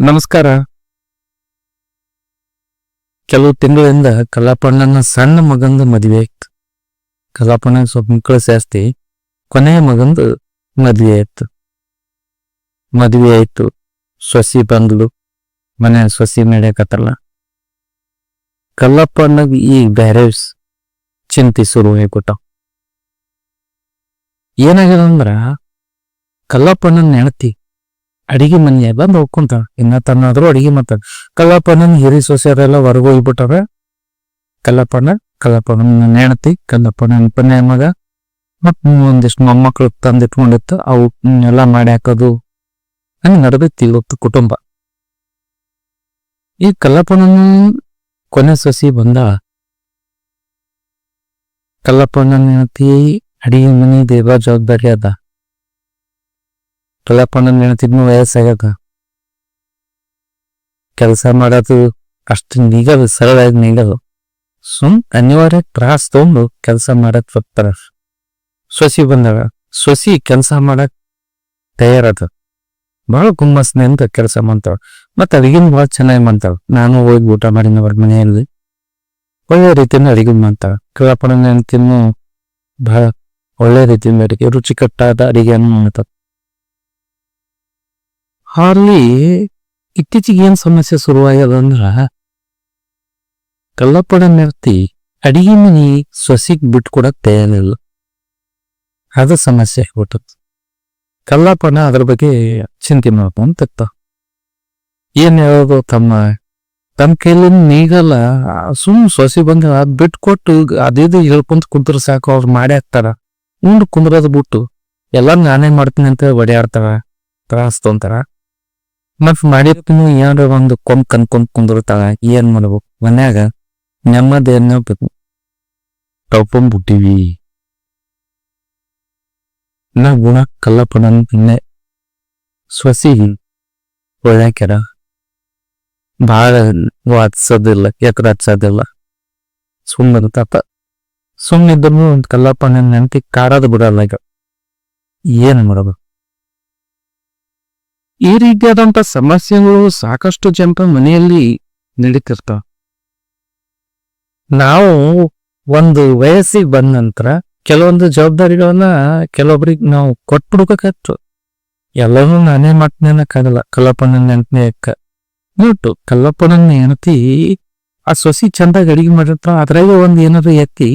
ನಮಸ್ಕಾರ. ಕೆಲವು ತಿಂಗಳಿಂದ ಕಲಾಪಣ್ಣನ ಸಣ್ಣ ಮಗಂದ ಮದುವೆ. ಆಯ್ತು ಕಲಾಪಣ್ಣ ಸ್ವಲ್ಪ ಮಕ್ಕಳು ಜಾಸ್ತಿ. ಕೊನೆಯ ಮಗಂದು ಮದುವೆ ಆಯ್ತು. ಮದುವೆ ಆಯ್ತು. ಸೊಸಿ ಬಂದ್ಲು. ಮನೆ ಸೊಸಿ ನಡೆಯಕತ್ತಲ್ಲ ಕಲ್ಲಪ್ಪಣ್ಣಗ್ ಈ ಬ್ಯಾರೆ ಸ್- ಚಿಂತೆ ಶುರು ಆಗ್ಬಿಟ್ಟ. ಏನಾಗ್ಯದಂದ್ರ ಕಲ್ಲಪ್ಪಣ್ಣನ ನೆನತಿ ಅಡಿಗೆ ಮನೆ ಬಂದು ಹೋಗ್ಕೊಂತಾಳ. ಇನ್ನ ತನ್ನಾದ್ರೂ ಅಡಿಗೆ ಮಾತಾಡ ಕಲ್ಲಪ್ಪನ ಹಿರಿ ಸೊಸೆಯರೆಲ್ಲ ಹೊರಗೆ ಹೋಗ್ಬಿಟ್ಟಾರ. ಕಲ್ಲಪ್ಪನ ಕಲ್ಲಪ್ಪನ ನೆಣತಿ ಕಲ್ಲಪ್ಪನ ಪನ್ನೆ ಮಗ. ಮತ್ ಒಂದಿಷ್ಟು ಮೊಮ್ಮಕ್ಳು ತಂದಿಟ್ಕೊಂಡಿತ್ತು. ಅವು ಎಲ್ಲ ಮಾಡಿ ಹಾಕೋದು. ಹಂಗ ನಡೆದೈತಿ ಇವತ್ತು ಕುಟುಂಬ. ಈ ಕಲ್ಲಪ್ಪನ ಕೊನೆ ಸೊಸಿ ಬಂದ ಕಲ್ಲಪ್ಪನ ಹೆಂಡತಿ ಅಡಿಗೆ ಮನೆ ದೇವ ಜವಾಬ್ದಾರಿ ಅದ. ಕಲ್ಲಪ್ಪಣ್ಣನ ಹೆಂಡತಿದ್ನು ವಯಸ್ಸಾಗ್ಯದ ಕೆಲಸ ಮಾಡೋದು ಅಷ್ಟು ನೀಗದು ಸರಳಾಗಿ ನೀಗದು. ಸುಮ್ ಅನಿವಾರ್ಯ ತ್ರಾಸ್ ತಗೊಂಡು ಕೆಲಸ ಮಾಡಕ್ ಬರ್ತಾರ. ಸೊಸಿ ಬಂದಾಗ ಸೊಸಿ ಕೆಲಸ ಮಾಡಕ್ ತಯಾರದ ಬಹಳ ಗುಮ್ಮಸ್ನಿಂದ ಕೆಲಸ ಮಾಡ್ತಾಳ ಮತ್ತ ಅಡಿಗೆನ್ ಭಾಳ ಚೆನ್ನಾಗಿ ಮಾಡ್ತಾಳ. ನಾನು ಹೋಗಿ ಊಟ ಮಾಡಿನ ಅವ್ರ ಮನೆಯಲ್ಲಿ. ಒಳ್ಳೆ ರೀತಿಯಿಂದ ಅಡಿಗೆ ಮಾಡ್ತಾಳ. ಕಲ್ಲಪ್ಪಣ್ಣನ ತಿನ್ನು ಬಹಳ ಒಳ್ಳೆ ರೀತಿಯಿಂದ ಅಡಿಗೆ, ರುಚಿಕಟ್ಟಾದ ಅಡಿಗೆಯನ್ನು ಮಾಡ್ತಾಳ. ಅಲ್ಲಿ ಇತ್ತೀಚೆಗೆ ಏನು ಸಮಸ್ಯೆ ಶುರುವಾಗ್ಯದ ಅಂದ್ರ ಕಲ್ಲಪ್ಪನ ನೆರ್ತಿ ಅಡಿಗೆ ಮನಿ ಸೊಸಿಗ್ ಬಿಟ್ಕೊಡಕ್ ತಯಾರಿಲ್ಲ. ಅದು ಸಮಸ್ಯೆ ಆಗ್ಬಿಟ್ಟತ್ ಕಲ್ಲಪ್ಪನ ಅದ್ರ ಬಗ್ಗೆ ಚಿಂತೆ ಮಾಡ್ಕೊಂತ ಏನ್ ಹೇಳೋದು ತಮ್ಮ ತಮ್ಮ ಕೈಲಿ ನೀಗಲ್ಲ ಸುಮ್ ಸೊಸಿ ಬಂದ ಬಿಟ್ಕೊಟ್ಟು ಅದಿದು ಹೇಳ್ಕೊಂತ ಕುಂದ್ರ ಸಾಕು, ಅವ್ರು ಮಾಡಿ ಹಾಕ್ತಾರ ಉಂಡು ಕುಂದ್ರದ ಬಿಟ್ಟು ಎಲ್ಲ ನಾನೇ ಮಾಡ್ತೀನಿ ಅಂತ ಒಡೆಯಾಡ್ತಾರ ತ್ರಾಸ್ ಮತ್ ಮಾಡಿದ್ನು ಏನಾರ ಒಂದು ಕೊಂಬ್ ಕನ್ಕೊಂಡ್ ಕುಂದಿರ್ತಾವ ಏನ್ ಮಾಡ್ಬೇಕು? ಮನ್ಯಾಗ ನೆಮ್ಮದಿ ಅನ್ನಬೇಕು. ಟೌಪನ್ ಬಿಟ್ಟಿವಿ. ನಾ ಗುಣ ಕಲ್ಲಪ್ಪನ ನಿನ್ನೆ ಸ್ವಸಿ ಒಳ್ಳೆ ಭಾಳ ಹಚ್ಚೋದಿಲ್ಲ ಎಕರೆ ಹಚ್ಚೋದಿಲ್ಲ ಸುಮ್ಮನೆ ತಾಪ ಸುಮ್ಮನಿದ್ರು ಒಂದು ಕಲ್ಲಪ್ಪನ ನೆನಪಿ ಕಾಡೋದು ಬಿಡಲ್ಲ ಈಗ. ಏನ್ ಮಾಡೋದು ಈ ರೀತಿಯಾದಂತ ಸಮಸ್ಯೆಗಳು ಸಾಕಷ್ಟು ಜಂಪ ಮನೆಯಲ್ಲಿ ನಡೀತಿರ್ತಾವ. ನಾವು ಒಂದು ವಯಸ್ಸಿಗೆ ಬಂದ ನಂತರ ಕೆಲವೊಂದು ಜವಾಬ್ದಾರಿಗಳನ್ನ ಕೆಲವೊಬ್ರಿಗೆ ನಾವು ಕೊಟ್ಬಿಡ್ಬೇಕಾಯ್ತು. ಎಲ್ಲರೂ ನಾನೇ ಮಾಡ್ತೀನಿ ಅನ್ನಕ್ಕಾಗಲ್ಲ ಕಲ್ಲಪ್ಪನ ನೆನಪನೇ ಅಕ್ಕ ನೋಟು ಕಲ್ಲಪ್ಪನ ನೆನತಿ ಆ ಸೊಸಿ ಚಂದಾಗಿ ಅಡಿಗೆ ಮಾಡಿರ್ತ ಅದ್ರಾಗ ಒಂದು ಏನಾದ್ರು ಎತ್ತಿ,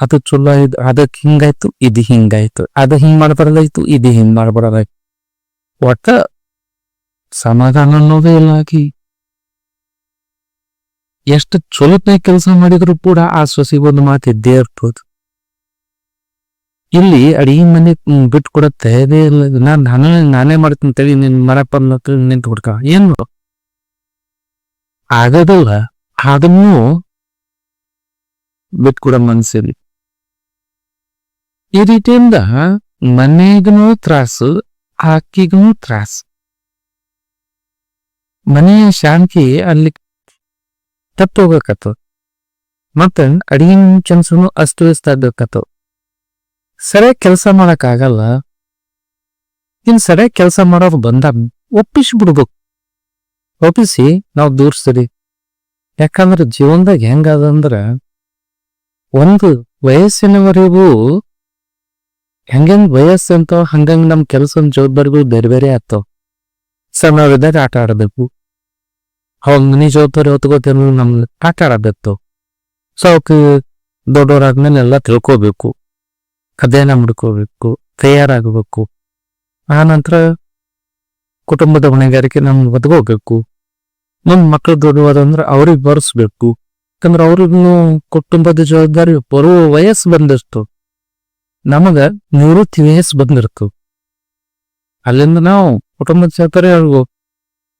ಅದು ಚಲೋ ಇದು ಅದಕ್ಕೆ ಹಿಂಗಾಯ್ತು, ಇದು ಹಿಂಗಾಯ್ತು, ಅದ ಹಿಂಗ್ ಮಾಡ್ಬಾರ್ದಾಯ್ತು, ಇದು ಹಿಂಗ್ ಮಾಡ್ಬಾರ್ದಾಯ್ತು. ಒಟ್ಟ ಸಮಾಧಾನ ಅನ್ನೋದೇ ಇಲ್ಲ ಆಕಿ. ಎಷ್ಟು ಚೊಲೋತ್ನಾಗ ಕೆಲಸ ಮಾಡಿದ್ರು ಕೂಡ ಆ ಸೊಸಿ ಒಂದು ಮಾತು ಇದ್ದೇ ಇರ್ಬೋದು. ಇಲ್ಲಿ ಅಡಿಗೆ ಮನೆ ಬಿಟ್ಟು ಕೊಡತ್ತೆ ಇಲ್ಲ. ನಾನು, ನಾನೇ ನಾನೇ ಮಾಡ್ತೀನಿ ತಡಿ, ನಿನ್ ಮರಪ್ಪ ನಿಂತು ಹುಡ್ಕ ಏನು ಆಗದಲ್ಲ. ಅದನ್ನು ಬಿಟ್ಕೊಡ ಮನ್ಸಿಲ್ಲಿ. ಈ ರೀತಿಯಿಂದ ಮನೆಗೂ ತ್ರಾಸು ಆಕಿಗೂ ತ್ರಾಸು. ಮನೆಯ ಶಾಂತಿ ಅಲ್ಲಿ ತಪ್ಪು ಹೋಗಕತ್ತು ಮತ್ತ ಅಡಿಗೆ ಚನ್ಸೂ ಅಸ್ತವ್ಯಸ್ತ ಆಗ್ಬೇಕತ್ತು. ಸರಿಯಾಗಿ ಕೆಲಸ ಮಾಡಕ್ಕಾಗಲ್ಲ. ಇನ್ ಸರಿಯಾಗಿ ಕೆಲಸ ಮಾಡೋರು ಬಂದ ಒಪ್ಪಿಸಿ ಬಿಡ್ಬೇಕು. ಒಪ್ಪಿಸಿ ನಾವು ದೂರ್ಸ್ರಿ ಯಾಕಂದ್ರ ಜೀವನದಾಗ ಹೆಂಗದಂದ್ರ ಒಂದು ವಯಸ್ಸಿನವರೆಗೂ ಹೆಂಗೆಂಗ್ ವಯಸ್ಸು ಹಂಗಂಗ್ ನಮ್ ಕೆಲಸದ ಜವಾಬ್ದಾರಿಗಳು ಬೇರೆ ಬೇರೆ ಆಗ್ತಾವ. ಸಣ್ಣವರಿದ್ದಾಗ ಆಟ ಆಡಬೇಕು. ಅವಾಗ ನಿಜ ಜವಾಬ್ದಾರಿ ಓದ್ಕೋತೇನು ನಮ್ಗೆ ಆಟ ಆಡಬೇಕು ಸೊ ಅವಕ್ಕೆ ದೊಡ್ಡವರಾದ್ಮೇಲೆ ಎಲ್ಲ ತಿಳ್ಕೋಬೇಕು. ಅಧ್ಯಯನ ಮಾಡ್ಕೋಬೇಕು. ತಯಾರಾಗಬೇಕು. ಆ ನಂತರ ಕುಟುಂಬದ ಹೊಣೆಗಾರಿಕೆ ನಮ್ಗೆ ಒದಗೋಗ್ಬೇಕು ನಮ್ಮ ಮಕ್ಕಳು ದೊಡ್ಡವಾದಂದ್ರೆ ಅವ್ರಿಗೆ ಬರೆಸ್ಬೇಕು. ಯಾಕಂದ್ರೆ ಅವ್ರಿಗೂ ಕುಟುಂಬದ ಜವಾಬ್ದಾರಿ ಬರುವ ವಯಸ್ಸು ಬಂದಿರ್ತು. ನಮಗ ನಿವೃತ್ತಿ ವಯಸ್ಸು ಬಂದಿರ್ತು. ಅಲ್ಲಿಂದ ನಾವು ಕುಟುಂಬದ ಸಹಕಾರ ಅವ್ರಿಗೂ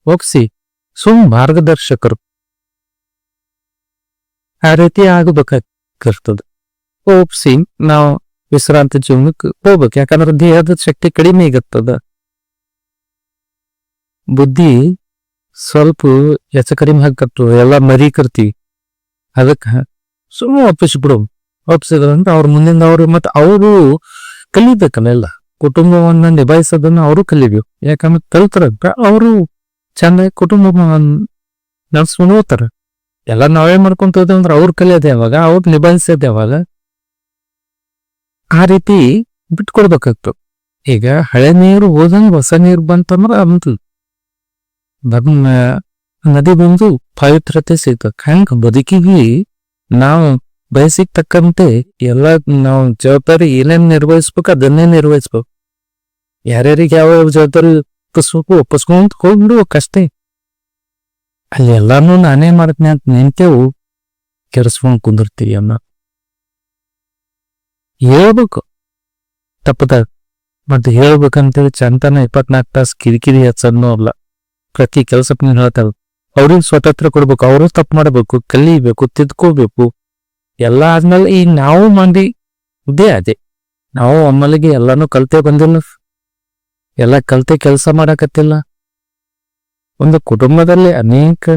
ಒಪ್ಸಿ ಸುಮ್ ಮಾರ್ಗದರ್ಶಕರು. ಆ ರೀತಿ ಆಗಬೇಕಾಗಿರ್ತದೆ ಒಪ್ಸಿ ನಾವು ವಿಶ್ರಾಂತಿ ಜೀವನಕ್ಕೆ ಹೋಗ್ಬೇಕು. ಯಾಕಂದ್ರೆ ದೇಹದ ಶಕ್ತಿ ಕಡಿಮೆ ಆಗತ್ತದ. ಬುದ್ಧಿ ಸ್ವಲ್ಪ ಹೆಚ್ಚ ಕಡಿಮೆ ಹಾಕತ್ತು ಎಲ್ಲ ಮರೀಕರ್ತೀವಿ. ಅದಕ್ಕ ಸುಮ್ಮನೆ ಒಪ್ಪಿಸ್ಬಿಡು ಒಪ್ಪಿಸಿದ್ರಂದ್ರೆ ಅವ್ರ ಮುಂದಿನ ಅವ್ರು ಮತ್ತೆ ಅವರು ಕಲಿಬೇಕಲ್ಲ ಕುಟುಂಬವನ್ನ ನಿಭಾಯಿಸೋದನ್ನ ಅವರು ಕಲಿಬೇಕು. ಯಾಕಂದ್ರೆ ಕಲ್ತರ ಅವರು ಚಂದ ಕುಟುಂಬ ನಡ್ಸ್ಕೊಂಡು ಹೋಗ್ತಾರ. ಎಲ್ಲ ನಾವೇ ಮಾಡ್ಕೊಂತ ಅಂದ್ರೆ ಅವ್ರು ಕಲಿಯೋದು ಯಾವಾಗ, ಅವ್ರು ನಿಭಾಯಿಸೋದು ಯಾವಾಗ. ಆ ರೀತಿ ಬಿಟ್ಕೊಡ್ಬೇಕಾಗ್ತು. ಈಗ ಹಳೆ ನೀರು ಹೋದಂಗ ಹೊಸ ನೀರು ಬಂತಂದ್ರ ಅಂತ ಅದನ್ನ ನದಿ ಬಂದು ಪವಿತ್ರತೆ ಸಿಗ್ತದೆ ಹಂಗ ಬದುಕಿಗೆ ನಾವು ಬಯಸಿಗೆ ತಕ್ಕಂತೆ ಎಲ್ಲ ನಾವು ಜವಾಬ್ದಾರಿ ಏನೇನ್ ನಿರ್ವಹಿಸ್ಬೇಕು ಅದನ್ನೇ ನಿರ್ವಹಿಸ್ಬೇಕು. ಯಾರ್ಯಾರಿಗೆ ಯಾವ ಯಾವ ಜವಾಬ್ದಾರಿ ಒಪ್ಪಿಸ್ಬೇಕು ಒಪ್ಪಿಸ್ಕೊಂತ ಹೋಗ್ಬಿಡ್ಬೇಕಷ್ಟೇ ಅಲ್ಲಿ ಎಲ್ಲಾನು ನಾನೇ ಮಾಡ್ತೀನಿ ಅಂತ ನಿಂತೇವು ಕೆರೆಸ್ಕೊಂಡು ಕುಂದಿರ್ತೀವಿ ಅನ್ನ ಹೇಳ್ಬೇಕು. ತಪ್ಪದ ಮತ್ತೆ ಹೇಳ್ಬೇಕಂತೇಳಿ ಚಂತನ ಇಪ್ಪತ್ನಾಲ್ಕು ತಾಸು ಕಿರಿಕಿರಿ ಹಚ್ಚದ್ನೂ ಅಲ್ಲ. ಪ್ರತಿ ಕೆಲಸಕ್ಕೆ ನೀನು ಹೇಳ್ತಾರ, ಅವ್ರಿಗೆ ಸ್ವತಂತ್ರ ಕೊಡ್ಬೇಕು, ಅವರು ತಪ್ಪು ಮಾಡಬೇಕು, ಕಲಿಬೇಕು, ತಿದ್ಕೋಬೇಕು. ಎಲ್ಲ ಆದ್ಮೇಲೆ ಈ ನಾವು ಮಂದಿ ಇದೇ ಅದೇ. ನಾವು ಅಮ್ಮಲಿಗೆ ಎಲ್ಲಾನು ಕಲ್ತೆ ಬಂದಿಲ್ಲ. ಎಲ್ಲ ಕಲ್ತೆ ಕೆಲಸ ಮಾಡಕತ್ತಿಲ್ಲ. ಒಂದು ಕುಟುಂಬದಲ್ಲಿ ಅನೇಕ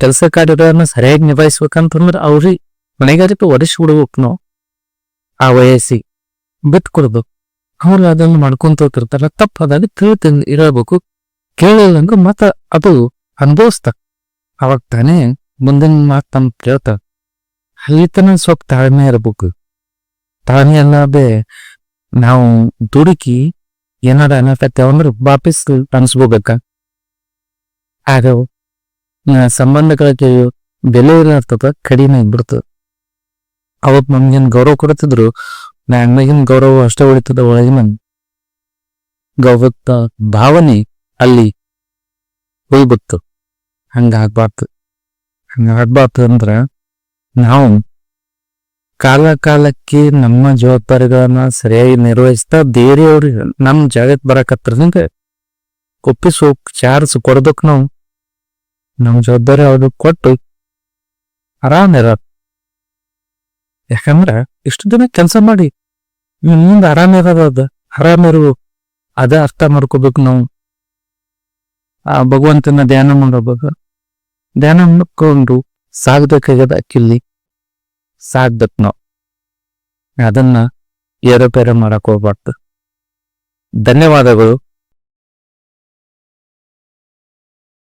ಕೆಲಸ ಕಾರ್ಯಗಳನ್ನು ಸರಿಯಾಗಿ ನಿಭಾಯಿಸ್ಬೇಕಂತಂದ್ರೆ ಅವ್ರಿ ಮನೆಗಾರಿಕೆ ಒಡಿಸಿ ಬಿಡ್ಬೇಕು ಆ ವಯಸ್ಸಿ ಬಿಟ್ಟು ಅವ್ರು ಅದನ್ನು ಮಾಡ್ಕೊಂತ ಹೋಗ್ತಿರ್ತಾರ. ತಪ್ಪದಾಗ ತಿಳಿತ ಇರಬೇಕು. ಕೇಳಿಲ್ಲಂಗ ಮತ್ತ ಅದು ಅನುಭವಿಸ್ತ. ಅವಾಗ ತಾನೇ ಮುಂದಿನ ಮಾತು ತಮ್ಮ ಕೇಳ್ತಾರ. ಅಲ್ಲಿ ತನ ಸ್ವಲ್ಪ ತಾಳ್ಮೆ ಇರ್ಬೇಕು. ತಾಳ್ಮೆ ಅಲ್ಲದೆ ನಾವು ದುಡುಕಿ ಏನಾರ ಅನ್ನಕತ್ತೆ ಅಂದ್ರೆ ವಾಪಸ್ ಅನಿಸ್ಬೋಬೇಕ ಆಗ ಸಂಬಂಧಗಳ ಸಂಬಂಧಗಳಿಗೆ ಬೆಲೆ ಇರ್ತದ ಕಡಿಮೆ ಆಗ್ಬಿಡ್ತದ. ಅವತ್ ನಮ್ಗೇನ್ ಗೌರವ ಕೊಡ್ತಿದ್ರು ನಮ್ಗಿನ ಗೌರವ ಅಷ್ಟೇ ಉಳಿತದ ಒಳಗಿನ ಗೌರವದ ಭಾವನೆ ಅಲ್ಲಿ ಹೋಗ್ಬಿಡ್ತು ಹಂಗ ಆಗ್ಬಾರ್ದು. ಹಂಗ ಅಂದ್ರ ನಾವು ಕಾಲ ಕಾಲಕ್ಕೆ ನಮ್ಮ ಜವಾಬ್ದಾರಿಗಳನ್ನ ಸರಿಯಾಗಿ ನಿರ್ವಹಿಸ್ತಾ ಬೇರೆಯವ್ರಿಗೆ ನಮ್ಮ ಜಾಗಕ್ಕೆ ಬರಕತ್ತದ್ರಿಂದ ಒಪ್ಪಿಸೋ, ಚಾರ್ಜ್ ಕೊಡ್ಬೇಕು ನಾವು. ನಮ್ಮ ಜವಾಬ್ದಾರಿ ಅವ್ರಿಗೆ ಕೊಟ್ಟು ಆರಾಮಿರ ಯಾಕಂದ್ರೆ ಇಷ್ಟು ದಿನ ಕೆಲಸ ಮಾಡಿ ಮುಂದೆ ಆರಾಮಿರೋದು ಅದು. ಅದ ಅರ್ಥ ಮಾಡ್ಕೋಬೇಕು ನಾವು. ಆ ಭಗವಂತನ ಧ್ಯಾನ ಮಾಡಬೇಕು ಧ್ಯಾನ ಮಾಡ್ಕೊಂಡು ಸಾಗಬೇಕಾಗ್ಯದ ಕಿಲ್ಲಿ ಸಾಗ್ಬೇಕು ನಾವು ಅದನ್ನ ಏರೋಪೇರ ಮಾಡಕ್ ಹೋಗ್ಬಾರ್ದು. ಧನ್ಯವಾದಗಳು.